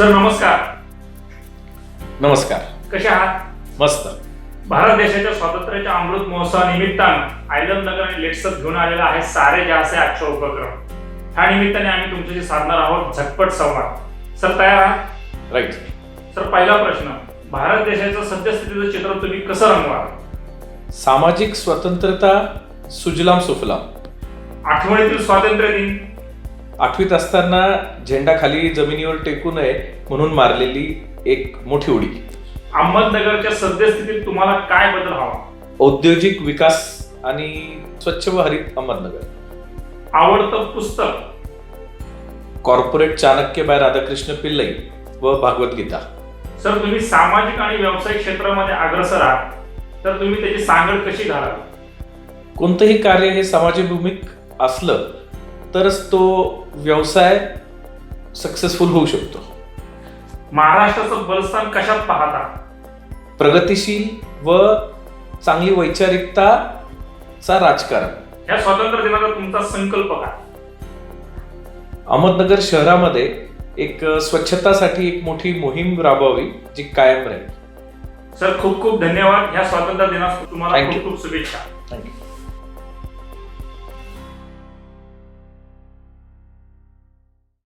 Sir नमस्कार. नमस्कार. कसे आहात? मस्त. भारत देशाच्या स्वातंत्र्याच्या अमृत महोत्सवानिमित्तानं आयलंद नगर आणि लेट्सअप घेऊन आलेला आहे सारे जहासे आजचा उपक्रम. ह्या निमित्ताने आम्ही तुमच्याशी साधणार आहोत झटपट संवाद. सर तयार आहात? राईट सर पहिला प्रश्न. भारत देशाचं सद्यस्थितीचं चित्र तुम्ही कसं रंगवाल? सामाजिक स्वतंत्रता सुजलाम सुफलाम. आठवणीतील स्वातंत्र्य दिन. आठवीत असताना झेंडा खाली जमिनीवर टेकू नये म्हणून मारलेली एक मोठी उडी. अहमदनगरच्या सद्यस्थितीत तुम्हाला काय बदल हवा? औद्योगिक विकास आणि स्वच्छ व हरित अहमदनगर. आवडतं पुस्तक? कॉर्पोरेट चाणक्य बाय राधाकृष्ण पिल्लई व भागवत गीता. सर तुम्ही सामाजिक आणि व्यावसायिक क्षेत्रामध्ये अग्रसर आहात. तर तुम्ही त्याची सांगड कशी घालाल कोणतंही कार्य हे समाजभिमुख असलं तरच तो व्यवसाय सक्सेसफुल होऊ शकतो. महाराष्ट्राचं बलस्थान कशात पाहता? प्रगतिशील व चांगली वैचारिकताचा राजकारण. ह्या स्वातंत्र्य दिनाचा तुमचा संकल्प काय? अहमदनगर शहरामध्ये एक स्वच्छतासाठी एक मोठी मोहीम राबवावी जी कायम राहील. सर खूप खूप धन्यवाद. ह्या स्वातंत्र्य दिनास तुम्हाला Thank you. खूप खूप शुभेच्छा. थँक्यू